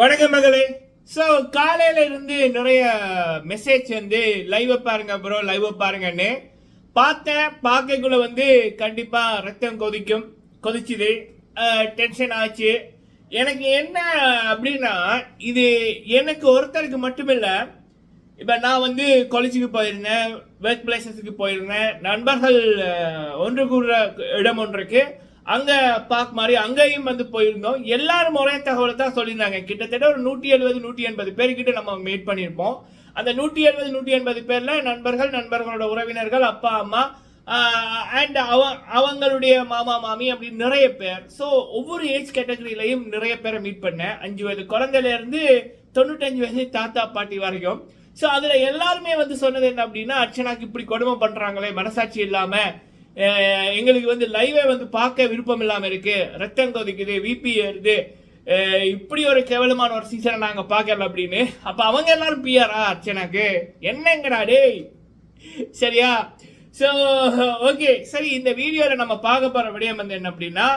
வணக்கம் மகளே. ஸோ காலையில இருந்து நிறைய மெசேஜ் வந்து லைவ் பாருங்க ப்ரோ லைவ் பாருங்கன்னு. பார்த்தேன் பார்க்கக்குள்ள வந்து கண்டிப்பா ரத்தம் கொதிக்கும் கொதிச்சுது. டென்ஷன் ஆச்சு. எனக்கு என்ன அப்படின்னா இது எனக்கு ஒருத்தருக்கு மட்டுமில்ல. இப்போ நான் வந்து காலேஜுக்கு போயிருந்தேன் ஒர்க் பிளேசஸுக்கு போயிருந்தேன். நண்பர்கள் ஒன்று கூடுற இடம் ஒன்றுக்கு அங்கே பார்க் மாதிரி அங்கேயும் வந்து போயிருந்தோம். எல்லாரும் ஒரே தகவலை தான் சொல்லியிருந்தாங்க. கிட்டத்தட்ட ஒரு நூற்றி எழுபது நூற்றி எண்பது பேர்கிட்ட நம்ம மீட் பண்ணியிருப்போம். அந்த நூற்றி எழுபது நூற்றி எண்பது பேரில் நண்பர்கள் நண்பர்களோட உறவினர்கள் அப்பா அம்மா அண்ட் அவ அவங்களுடைய மாமா மாமி அப்படின்னு நிறைய பேர். ஸோ ஒவ்வொரு ஏஜ் கேட்டகரியிலையும் நிறைய பேரை மீட் பண்ணேன். அஞ்சு வயது குழந்தையிலேருந்து தொண்ணூத்தஞ்சு வயசு தாத்தா பாட்டி வரைக்கும். ஸோ அதில் எல்லாருமே வந்து சொன்னது என்ன அப்படின்னா அர்ச்சனாக்கு இப்படி கொடுமை பண்ணுறாங்களே மனசாட்சி இல்லாமல் எங்களுக்கு வந்து லைவே வந்து பார்க்க விருப்பம் இல்லாமல் இருக்கு. ரத்தம் கொதிக்குது விபி ஏறுது. இப்படி ஒரு கேவலமான ஒரு சீசனை நாங்கள் பார்க்கல அப்படின்னு. அப்போ அவங்க எல்லாரும் பிஆரா அர்ச்சனாக்கு? என்னங்கடா டேய்? சரியா? ஸோ ஓகே சரி இந்த வீடியோவில் நம்ம பார்க்க போகிற விடயம் வந்து என்ன அப்படின்னா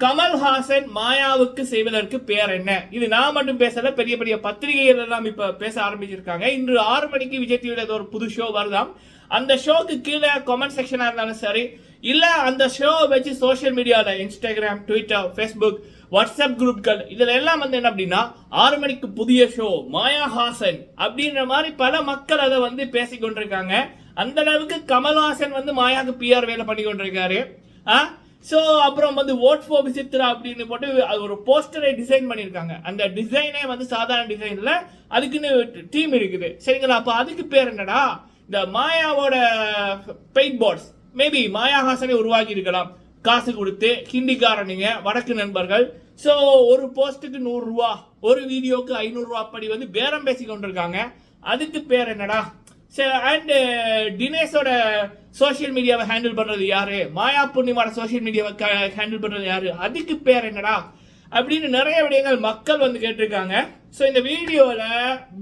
கமல்ஹாசன் மாயாவுக்கு செய்வதற்கு பேர் என்ன? இது நான் மட்டும் பேசல பெரிய பெரிய பத்திரிகைகள் எல்லாம் இப்ப பேச ஆரம்பிச்சிருக்காங்க. இன்று ஆறு மணிக்கு விஜய் டிவியில் ஏதோ ஒரு புது ஷோ வருதாம். அந்த ஷோக்கு கீழே கமெண்ட் செக்ஷனாக இருந்தாலும் சரி இல்லை அந்த ஷோ வச்சு சோஷியல் மீடியாவில் இன்ஸ்டாகிராம் ட்விட்டர் ஃபேஸ்புக் வாட்ஸ்அப் குரூப்கள் இதில் எல்லாம் வந்து என்ன அப்படின்னா ஆறு மணிக்கு புதிய ஷோ மாயாஹாசன் அப்படின்ற மாதிரி பல மக்கள் அதை வந்து பேசிக் கொண்டிருக்காங்க. அந்த அளவுக்கு கமல்ஹாசன் வந்து மாயாவுக்கு பிஆர் வேலை பண்ணி கொண்டிருக்காரு. ஆ? ஸோ அப்புறம் வந்து ஓட் ஃபோ விசித்ரா அப்படின்னு போட்டு அது ஒரு போஸ்டரை டிசைன் பண்ணியிருக்காங்க. அந்த டிசைனே வந்து சாதாரண டிசைனில் அதுக்குன்னு டீம் இருக்குது. சரிங்களா? அப்போ அதுக்கு பேர் என்னடா? இந்த மாயாவோட பெயிண்ட் போர்ட்ஸ் மேபி மாயாஹாசனை உருவாக்கி இருக்கலாம். காசு கொடுத்து ஹிந்திக்காரனுங்க வடக்கு நண்பர்கள். ஸோ ஒரு போஸ்ட்டுக்கு நூறுரூவா ஒரு வீடியோக்கு ஐநூறுரூவா அப்படி வந்து பேரம் பேசி கொண்டிருக்காங்க. அதுக்கு பேர் என்னடா? அண்டு uh, தினேஷோட சோஷியல் மீடியாவை ஹேண்டில் பண்ணுறது யாரு? மாயா பூர்ணிமாவோட சோஷியல் மீடியாவை ஹேண்டில் பண்ணுறது யாரு? அதுக்கு பேர் என்னடா? அப்படின்னு நிறைய விடயங்கள் மக்கள் வந்து கேட்டிருக்காங்க. ஸோ இந்த வீடியோவில்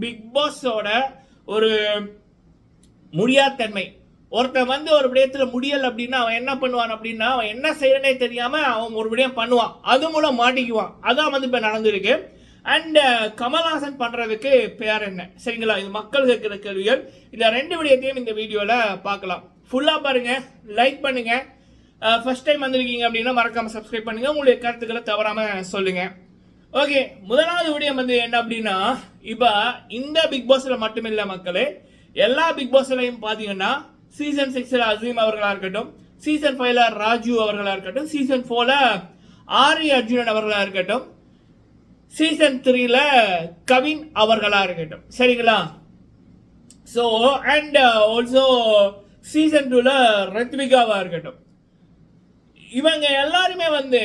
பிக் பாஸோட ஒரு முடியாத்தன்மை ஒருத்தன் வந்து ஒரு விடயத்தில் முடியல் அப்படின்னா அவன் என்ன பண்ணுவான் அப்படின்னா அவன் என்ன செய்யறனே தெரியாம அவன் ஒரு விடயம் பண்ணுவான். அது மூலம் மாட்டிக்குவான். அதான் வந்து இப்போ நடந்திருக்கு. அண்ட் uh, கமல்ஹாசன் பண்றதுக்கு பேர் என்ன? சரிங்களா? இது மக்கள் கேட்குற கேள்விகள். இந்த ரெண்டு விடயத்தையும் இந்த வீடியோவில் பார்க்கலாம். ஃபுல்லாக பாருங்க. லைக் பண்ணுங்க. Uh, ஃபர்ஸ்ட் டைம் வந்திருக்கீங்க அப்படின்னா மறக்காம சப்ஸ்கிரைப் பண்ணுங்க. உங்களுடைய கருத்துக்களை தவறாம சொல்லுங்க. ஓகே முதலாவது விடயம் வந்து என்ன அப்படின்னா இப்போ இந்த பிக் பாஸ்ல மட்டுமில்லை மக்களே எல்லா பிக் பாஸ்லையும் பார்த்தீங்கன்னா சீசன் சிக்ஸில் அசீம் அவர்களாக இருக்கட்டும் சீசன் ஃபைவ்ல ராஜு அவர்களாக இருக்கட்டும் சீசன் ஃபோர்ல ஆரி அர்ஜுனன் அவர்களாக இருக்கட்டும் சீசன் த்ரீல கவின் அவர்களாக இருக்கட்டும். சரிங்களா? ஸோ அண்ட் ஆல்சோ சீசன் டூல ரத்விகாவாக இருக்கட்டும். இவங்க எல்லாருமே வந்து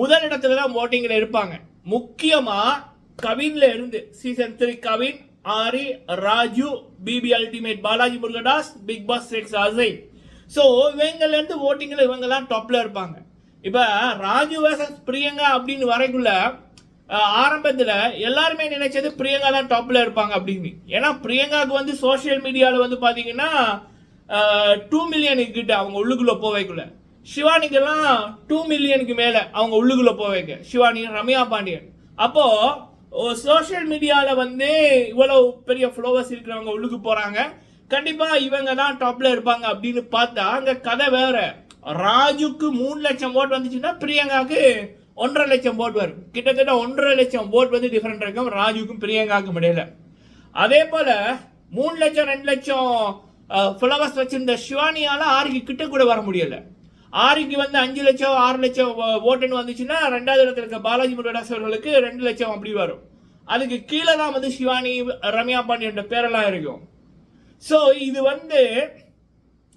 முதல் இடத்துல தான் ஓட்டிங்கில் இருப்பாங்க. முக்கியமாக கவின்ல இருந்து season three Kavin Aari Raju BB ultimate Balaji Murugadoss Bigg Boss six அசை ஸோ இவங்கலேருந்து ஓட்டிங்கில் இவங்கெல்லாம் இவங்க தான் இருப்பாங்க. இப்போ ராஜு வர்சஸ் பிரியங்கா அப்படின்னு வரைக்குள்ள ஆரம்பத்தில் எல்லாருமே நினைச்சது பிரியங்கா தான் டாப்பில் இருப்பாங்க அப்படின்னு. ஏன்னா பிரியங்காவுக்கு வந்து சோஷியல் மீடியாவில் வந்து பார்த்தீங்கன்னா டூ மில்லியனுக்கு கிட்ட அவங்க உள்ளுக்குள்ளே போவைக்குள்ள சிவானிக்கெல்லாம் டூ மில்லியனுக்கு மேலே அவங்க உள்ளுக்குள்ளே போவைக்க சிவானி ரம்யா பாண்டியன். அப்போது சோஷியல் மீடியாவில் வந்து இவ்வளோ பெரிய ஃப்ளோவர்ஸ் இருக்கிறவங்க உள்ளுக்கு போகிறாங்க கண்டிப்பாக இவங்க தான் டாப்பில் இருப்பாங்க அப்படின்னு பார்த்தா அங்கே கதை வேற. ராஜுக்கு மூணு லட்சம் ஓட் வந்துச்சுன்னா பிரியங்காவுக்கு ஒன்றரை லட்சம் ஓட் வரும். கிட்டத்தட்ட ஒன்றரை லட்சம் ஓட் வந்து டிஃப்ரெண்ட் இருக்கும். ராஜுக்கும் பிரியங்காவுக்கும் இடையில. அதே போல் மூணு லட்சம் ரெண்டு லட்சம் ஃப்ளவர்ஸ் வச்சுருந்த சிவானியால் ஆறுக்கு கிட்ட கூட வர முடியலை. ஆறுக்கு வந்து அஞ்சு லட்சம் ஆறு லட்சம் ஓ- ஓட்டுன்னு வந்துச்சுன்னா ரெண்டாவது இடத்துல இருக்க பாலாஜி முருகதாஸ் அவர்களுக்கு ரெண்டு லட்சம் அப்படி வரும். அதுக்கு கீழே தான் வந்து சிவானி ரம்யா பாண்டியன் பேரெல்லாம் இருக்கும். ஸோ இது வந்து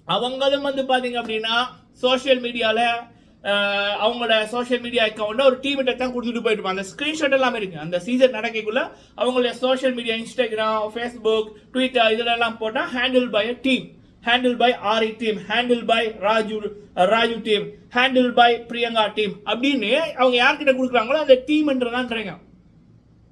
அவங்களும் வந்து பார்த்தீங்க அப்படின்னா சோஷியல் மீடியாவில் அவங்களோட சோஷியல் மீடியா அக்கௌண்ட்டில் ஒரு டீம் தான் கொடுத்துட்டு போயிருப்பாங்க அந்த ஸ்க்ரீன்ஷாட் எல்லாம் இருக்கு. அந்த சீசன் நடக்கக்குள்ள அவங்களுடைய social media Instagram Facebook Twitter இதிலெல்லாம் போட்டால் handle by a team handle by Aari team handle by Raju Raju team handle by Priyanka team அப்படின்னு அவங்க யார்கிட்ட கொடுக்குறாங்களோ அந்த டீம்ன்றதான்றீங்க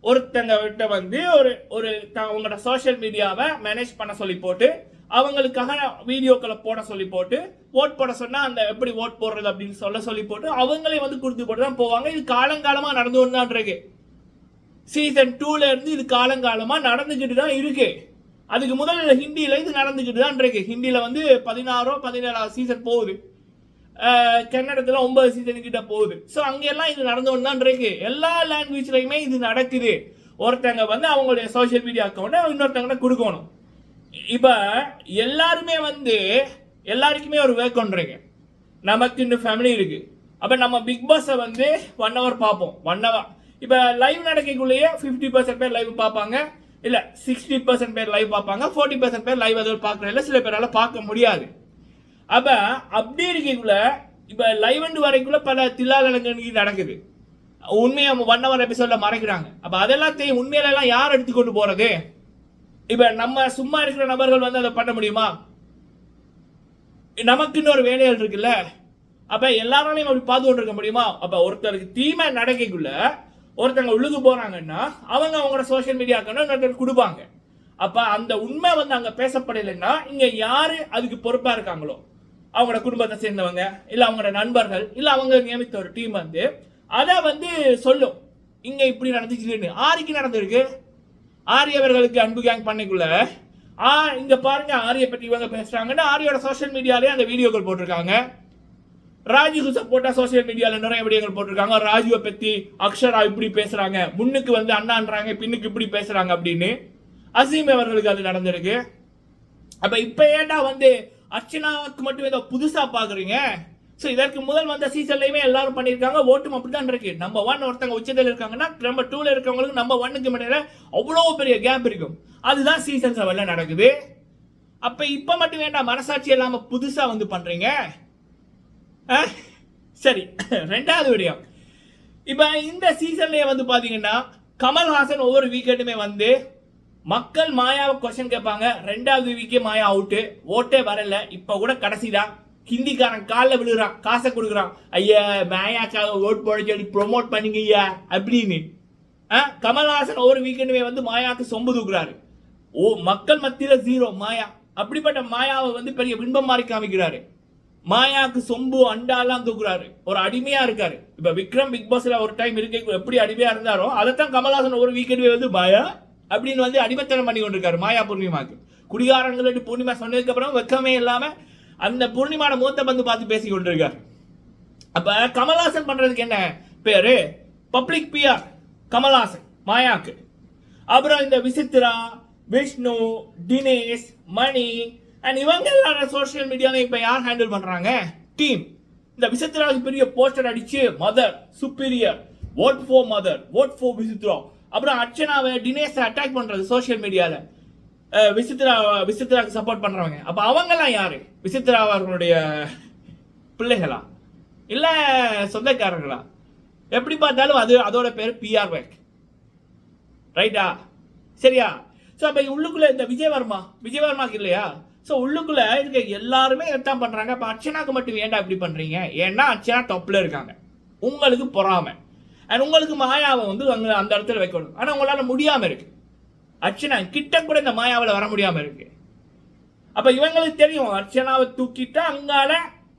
ஒருத்தங்க கிட்ட வந்து ஒரு ஒரு த- அவங்களோட சோஷியல் மீடியாவை மேனேஜ் பண்ண சொல்லி போட்டு அவங்களுக்காக வீடியோக்களை போட சொல்லி போட்டு ஓட் போட சொன்னால் அந்த எப்படி ஓட் போடுறது அப்படின்னு சொல்ல சொல்லி போட்டு அவங்களே வந்து கொடுத்து போட்டு தான் போவாங்க. இது காலங்காலமாக நடந்து வந்துதான் இருக்கு. சீசன் டூல இருந்து இது காலங்காலமாக நடந்துக்கிட்டு தான் இருக்குது அதுக்கு முதல்ல ஹிந்தியில் இது நடந்துக்கிட்டு தான் இருக்கு ஹிந்தியில் வந்து பதினாறோ பதினேழாவது சீசன் போகுது. கன்னடத்தில் ஒன்பது சீசன் கிட்ட போகுது. ஸோ அங்கெல்லாம் இது நடந்தோன்னு தான் இருக்கு எல்லா லாங்குவேஜ்லையுமே இது நடக்குது. ஒருத்தங்க வந்து அவங்களுடைய சோஷியல் மீடியா அக்கௌண்ட்டை இன்னொருத்தங்கிட்ட கொடுக்கணும். இப்போ எல்லாருமே வந்து எல்லாருக்குமே ஒரு வேக் ஒன்றுங்க நமக்கு இந்த ஃபேமிலி இருக்குது அப்போ நம்ம பிக் பாஸை வந்து ஒன் ஹவர் பார்ப்போம். ஒன் ஹவர் இப்போ லைவ் நடக்கக்குள்ளேயே ஃபிஃப்டி பர்சன்ட் பேர் லைவ் பார்ப்பாங்க. இல்லை சிக்ஸ்டி பர்சன்ட் பேர் லைவ் பார்ப்பாங்க ஃபோர்ட்டி பர்சன்ட் பேர் லைவ் அதை பார்க்குறதில்ல சில பேரால் பார்க்க முடியாது. அப்போ அப்படி இருக்கக்குள்ள இப்போ லைவ் அண்ட் வரைக்குள்ள பல தில்லாலங்கி நடக்குது. உண்மையை ஒன் ஹவர் எபிசோட்ல மறைக்கிறாங்க. அப்போ அதெல்லாத்தையும் உண்மையிலலாம் யார் எடுத்துக்கொண்டு போகிறது இப்போ நம்ம சும்மா இருக்கிற நபர்கள் வந்து அதை பண்ண முடியுமா? நமக்குன்னு ஒரு வேலைகள் இருக்குல்ல. அப்போ எல்லாராலையும் அப்படி பார்த்து கொண்டு இருக்க முடியுமா? அப்போ ஒருத்தருக்கு தீமை நடக்கக்குள்ள ஒருத்தங்க உழுது போகிறாங்கன்னா அவங்க அவங்களோட சோஷியல் மீடியா அக்கௌண்ட் கொடுப்பாங்க. அப்போ அந்த உண்மை வந்து அங்கே பேசப்படலைன்னா இங்கே யார் அதுக்கு பொறுப்பாக இருக்காங்களோ? அவங்களோட குடும்பத்தை சேர்ந்தவங்க இல்லை அவங்களோட நண்பர்கள் இல்லை அவங்க நியமித்த ஒரு டீம் வந்து அதை வந்து சொல்லும். இங்கே இப்படி நடந்துச்சுன்னு. ஆரிக்கு நடந்திருக்கு. ஆரியவர்களுக்கு அன்பு கேங் பண்ணிக்குள்ள. ஆ இங்கே பாருங்க ஆரியை பற்றி இவங்க பேசுகிறாங்கன்னு ஆரியோட சோஷியல் மீடியாலே அந்த வீடியோக்கள் போட்டிருக்காங்க. ராஜுக்கு சப்போர்ட்டா சோஷியல் மீடியால நிறைய விடயங்கள் போட்டிருக்காங்க. ராஜுவை பத்தி அக்ஷரா இப்படி பேசுறாங்க. முன்னுக்கு வந்து அண்ணான்றாங்க பின்னுக்கு இப்படி பேசுறாங்க அப்படின்னு. அசீம் அவர்களுக்கு அது நடந்திருக்கு. அப்ப இப்ப ஏன்டா வந்து அர்ச்சனாவுக்கு மட்டும் ஏதோ புதுசா பாக்குறீங்க? ஸோ இதற்கு முதல் வந்த சீசன்லையுமே எல்லாரும் பண்ணியிருக்காங்க. ஓட்டும் அப்படிதான் இருக்கு. நம்ம ஒன் ஒருத்தங்க உச்சத்தில் இருக்காங்கன்னா நம்ம டூல இருக்கவங்களுக்கு நம்ம ஒன்னுக்கு இடையில அவ்வளோ பெரிய கேப் இருக்கும். அதுதான் சீசன் செவன்ல நடக்குது. அப்ப இப்ப மட்டும் வேண்டாம் மனசாட்சி இல்லாம புதுசா வந்து பண்றீங்க? சரி ரெண்டாவது விடயம் இப்போ இந்த சீசன்லேயே வந்து பார்த்தீங்கன்னா கமல்ஹாசன் ஒவ்வொரு வீக்கெண்டுமே வந்து மக்கள் மாயாவை கொஸ்டின் கேட்பாங்க. ரெண்டாவது வீக்கே மாயா அவுட்டு ஓட்டே வரல. இப்போ கூட கடைசிதான் ஹிந்திக்காரன் காலில் விழுகிறான். காசை கொடுக்குறான். ஐயா மாயாக்காக ஓட் போட சொல்லி ப்ரொமோட் பண்ணுங்க ஐயா அப்படின்னு. ஆ? கமல்ஹாசன் ஒவ்வொரு வீக்கெண்டுமே வந்து மாயாவுக்கு சொம்பு தூக்குறாரு. ஓ மக்கள் மத்தியில் ஜீரோ மாயா. அப்படிப்பட்ட மாயாவை வந்து பெரிய பின்பம் மாதிரி காமிக்கிறாரு. மாயாக்கு சொம்பு அண்டாலாம் தூக்குறாரு. ஒரு அடிமையா இருக்காரு. இப்ப விக்ரம் பிக் பாஸ்ல ஒரு டைம் இருக்க எப்படி அடிமையா இருந்தாரோ அதைத்தான் கமல்ஹாசன் ஒரு வீக்கெண்ட் வந்து மாயா அப்படின்னு வந்து அடிமைத்தனம் பண்ணி கொண்டிருக்காரு மாயா பூர்ணிமாக்கு குடிகாரங்கள் பூர்ணிமா சொன்னதுக்கு அப்புறம் வெக்கமே இல்லாம அந்த பூர்ணிமான மூத்த பந்து பார்த்து பேசி கொண்டிருக்காரு. அப்ப கமல்ஹாசன் பண்றதுக்கு என்ன பேரு? பப்ளிக் பிஆர் கமல்ஹாசன் மாயாக்கு அப்புறம் இந்த விசித்ரா விஷ்ணு தினேஷ் மணி அண்ட் இவங்க எல்லாரும் சோஷியல் மீடியாவில் இப்போ யார் ஹேண்டில் பண்ணுறாங்க டீம் இந்த விசித்ராவுக்கு பெரிய போஸ்டர் அடிச்சு mother superior vote for mother vote for Vichitra அப்புறம் அர்ச்சனாவை டினேஸை அட்டாக் பண்ணுறது சோஷியல் மீடியாவில் விசித்ரா விசித்ராக்கு சப்போர்ட் பண்ணுறவங்க அப்போ அவங்கெல்லாம் யார்? விசித்ரா அவர்களுடைய பிள்ளைகளா? இல்லை சொந்தக்காரங்களா எப்படி பார்த்தாலும் அது அதோட பேர் பிஆர் வேக் ரைட்டா சரியா? ஸோ அப்போ உள்ளுக்குள்ளே இந்த விஜயவர்மா விஜயவர்மாக்கு இல்லையா? ஸோ உள்ளுக்குள்ளே இருக்க எல்லாருமே இதான் பண்ணுறாங்க அப்போ அர்ச்சனாக்கு மட்டும் ஏன்டா இப்படி பண்ணுறீங்க ஏன்னா அர்ச்சனா தப்பில் இருக்காங்க. உங்களுக்கு பொறாமை. அண்ட் உங்களுக்கு மாயாவை வந்து அங்கே அந்த இடத்துல வைக்கணும். ஆனால் உங்களால் முடியாமல் இருக்குது அர்ச்சனா கிட்ட கூட இந்த மாயாவில் வர முடியாமல் இருக்கு. அப்போ இவங்களுக்கு தெரியும் அர்ச்சனாவை தூக்கிட்டா அங்கால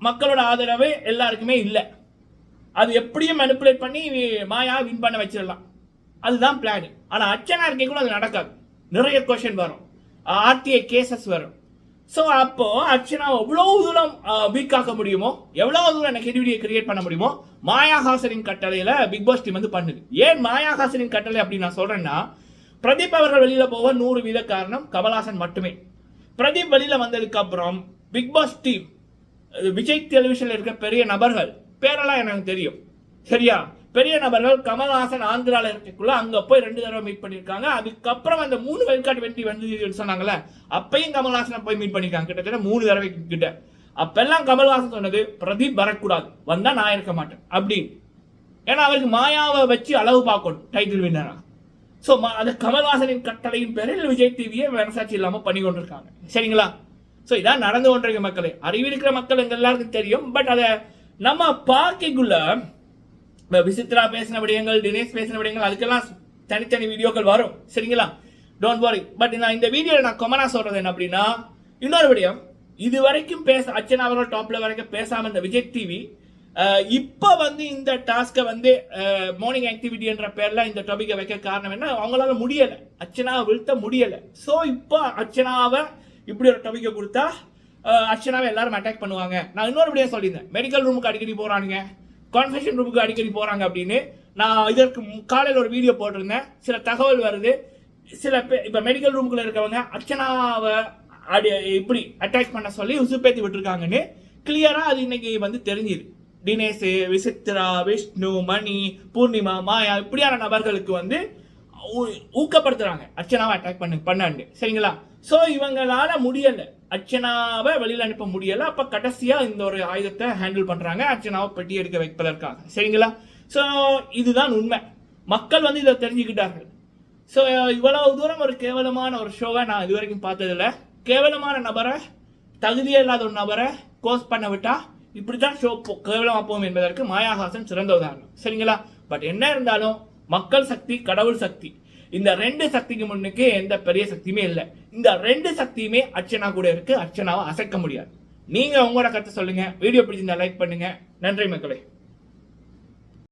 மக்களோட ஆதரவு எல்லாருக்குமே இல்லை. அது எப்படியும் மெனிப்புலேட் பண்ணி மாயா வின் பண்ண வச்சிடலாம். அதுதான் பிளான் ஆனால் அர்ச்சனா இருக்கே கூட அது நடக்காது. நிறைய கொஷின் வரும். ஆர்டிஐ கேசஸ் வரும். ஸோ அப்போ அர்ச்சனா எவ்வளோ தூரம் வீக் ஆக்க முடியுமோ எவ்வளோ தூரம் நெகட்டிவிட்டியை கிரியேட் பண்ண முடியுமோ மாயாஹாசனின் கட்டளையில பிக் பாஸ் டீம் வந்து பண்ணுது. ஏன் மாயாஹாசனின் கட்டளை அப்படின்னு நான் சொல்றேன்னா பிரதீப் அவர்கள் வெளியில போக நூறு வீத காரணம் கமல்ஹாசன் மட்டுமே. பிரதீப் வெளியில வந்ததுக்கு அப்புறம் பிக் பாஸ் டீம் விஜய் டெலிவிஷன்ல இருக்க பெரிய நபர்கள் பேரெல்லாம் எனக்கு தெரியும். சரியா? பெரிய நபர்கள் கமல்ஹாசன் ஆந்திரால இருக்கக்குள்ள அங்க போய் ரெண்டு தடவை மீட் பண்ணிருக்காங்க அதுக்கப்புறம் அந்த மூணு வெல்காட் வெற்றி வந்து சொன்னாங்கல்ல அப்பயும் கமல்ஹாசனை போய் மீட் பண்ணிருக்காங்க கிட்டத்தட்ட மூணு தடவை கிட்ட. அப்பெல்லாம் கமல்ஹாசன் சொன்னது பிரதீப் வரக்கூடாது. வந்தா நான் இருக்க மாட்டேன். அப்படி ஏன்னா அவருக்கு மாயாவை வச்சு அளவு பார்க்கணும் டைட்டில் வின்னரா ஸோ அது கமல்ஹாசனின் கட்டளையின் பேரில் விஜய் டிவியை மனசாட்சி இல்லாமல் பண்ணி கொண்டிருக்காங்க. சரிங்களா? ஸோ இதான் நடந்து கொண்டிருக்க மக்களே. அறிவிருக்கிற மக்கள் எங்க எல்லாருக்கும் தெரியும். பட் அதை நம்ம பார்க்கக்குள்ள விசித்ரா பேசின விடயங்கள் தினேஷ் பேசின விடயங்கள் அதுக்கெல்லாம் தனித்தனி வீடியோக்கள் வரும். சரிங்களா? டோன்ட் வரி பட் நான் இந்த வீடியோவில் நான் கொமனா சொல்றது என்ன அப்படின்னா இன்னொரு விடயம். இது வரைக்கும் பேச அர்ச்சனா அவர்கள் டாப்ல வரைக்கும் பேசாம இந்த விஜய் டிவி இப்போ வந்து இந்த டாஸ்க்கை வந்து மார்னிங் ஆக்டிவிட்டின்ற பேர்ல இந்த டாபிக்கை வைக்க காரணம் என்ன? அவங்களால முடியலை. அர்ச்சனாவை வீழ்த்த முடியலை. ஸோ இப்போ அர்ச்சனாவை இப்படி ஒரு டாபிக்கை கொடுத்தா அர்ச்சனாவை எல்லாரும் அட்டாக் பண்ணுவாங்க. நான் இன்னொரு விடையா சொல்லியிருந்தேன். மெடிக்கல் ரூமுக்கு அடிக்கடி போறானுங்க. கான்ஃபெஷன் ரூமுக்கு அடிக்கடி போகிறாங்க அப்படின்னு. நான் இதற்கு காலையில் ஒரு வீடியோ போட்டிருந்தேன். சில தகவல் வருது. சில பே இப்போ மெடிக்கல் ரூமுக்குள்ள இருக்கவங்க அர்ச்சனாவை அடி இப்படி அட்டாச் பண்ண சொல்லி உசுப்பேத்தி விட்டுருக்காங்கன்னு கிளியராக அது இன்னைக்கு வந்து தெரிஞ்சுது. தினேஷ் விசித்ரா விஷ்ணு மணி பூர்ணிமா மாயா இப்படியான நபர்களுக்கு வந்து ஊ- அர்ச்சனாவை அட்டாக் பண்ணு பண்ணாண்டு சரிங்களா? ஸோ இவங்களால முடியலை. அர்ச்சனாவை வெளியில் அனுப்ப முடியல. அப்ப கடைசியா இந்த ஒரு ஆயுதத்தை ஹேண்டில் பண்றாங்க. அர்ச்சனாவை பெட்டி எடுக்க வைப்பதற்காக. சரிங்களா? ஸோ இதுதான் உண்மை. மக்கள் வந்து இதை தெரிஞ்சுக்கிட்டார்கள். ஸோ இவ்வளவு தூரம் ஒரு கேவலமான ஒரு ஷோவை நான் இது வரைக்கும் பார்த்ததில்ல. கேவலமான நபரை தகுதியே இல்லாத ஒரு நபரை கோஸ் பண்ண விட்டா இப்படித்தான் ஷோ கேவலமாக போகும் என்பதற்கு மாயாஹாசன் சிறந்த உதாரணம். சரிங்களா? பட் என்ன இருந்தாலும் மக்கள் சக்தி கடவுள் சக்தி. இந்த ரெண்டு சக்திக்கு முன்னுக்கு எந்த பெரிய சக்தியுமே இல்லை. இந்த ரெண்டு சக்தியுமே அர்ச்சனா கூட இருக்கு. அர்ச்சனாவை அசைக்க முடியாது. நீங்க உங்களோட கருத்தை சொல்லுங்க. வீடியோ பிடிச்சிருந்தா லைக் பண்ணுங்க. நன்றி மக்களே.